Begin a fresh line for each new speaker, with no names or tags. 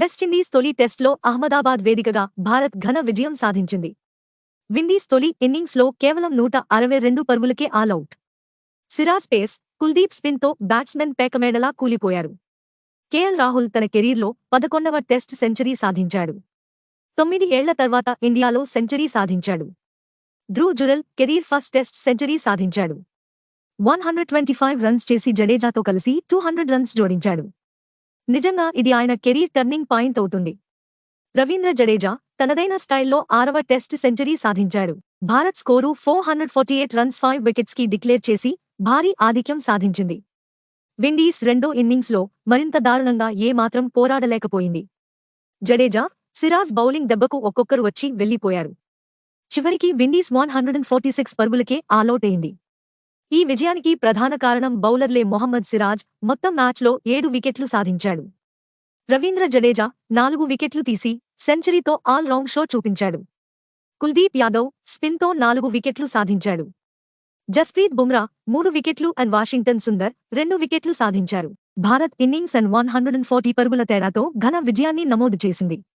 West Indies తొలి టెస్ట్లో అహ్మదాబాద్ వేదికగా భారత్ ఘన విజయం సాధించింది. విండీస్ తొలి ఇన్నింగ్స్లో కేవలం నూట అరవై రెండు పరుగులకే all out Siraj pace Kuldeep స్పిన్తో batsmen పేకమేడలా కూలిపోయారు. కేఎల్ రాహుల్ తన కెరీర్లో పదకొండవ టెస్ట్ సెంచరీ సాధించాడు. తొమ్మిది ఏళ్ళ తర్వాత ఇండియాలో సెంచరీ సాధించాడు. Dhruv Jurel career first test century సాధించాడు. One hundred twenty five runs చేసి జడేజాతో కలిసి టూ హండ్రెడ్ రన్స్ జోడించాడు. నిజంగా ఇది ఆయన కెరీర్ టర్నింగ్ పాయింట్ అవుతుంది. రవీంద్ర జడేజా తనదైన స్టైల్లో ఆరవ టెస్ట్ సెంచరీ సాధించాడు. Bharat score four hundred forty eight runs five వికెట్స్కి declare చేసి భారీ ఆధిక్యం సాధించింది. విండీస్ రెండో ఇన్నింగ్స్లో మరింత దారుణంగా ఏమాత్రం పోరాడలేకపోయింది. జడేజా సిరాజ్ బౌలింగ్ దెబ్బకు ఒక్కొక్కరు వచ్చి వెళ్ళిపోయారు చివరికి Windies one hundred and forty six పరుగులకే ఆలౌట్ అయింది. ఈ విజయానికి ప్రధాన కారణం బౌలర్లే మొహమ్మద్ సిరాజ్ మొత్తం మ్యాచ్లో ఏడు వికెట్లు సాధించాడు. రవీంద్ర జడేజా నాలుగు వికెట్లు తీసి సెంచరీతో ఆల్ రౌండ్ షో చూపించాడు. కుల్దీప్ యాదవ్ స్పిన్తో నాలుగు వికెట్లు సాధించాడు. జస్ప్రీత్ బుమ్రా మూడు వికెట్లు అండ్ వాషింగ్టన్ సుందర్ రెండు వికెట్లు సాధించారు. Bharat innings and one hundred and forty పరుగుల తేడాతో ఘన విజయాన్ని నమోదు చేసింది.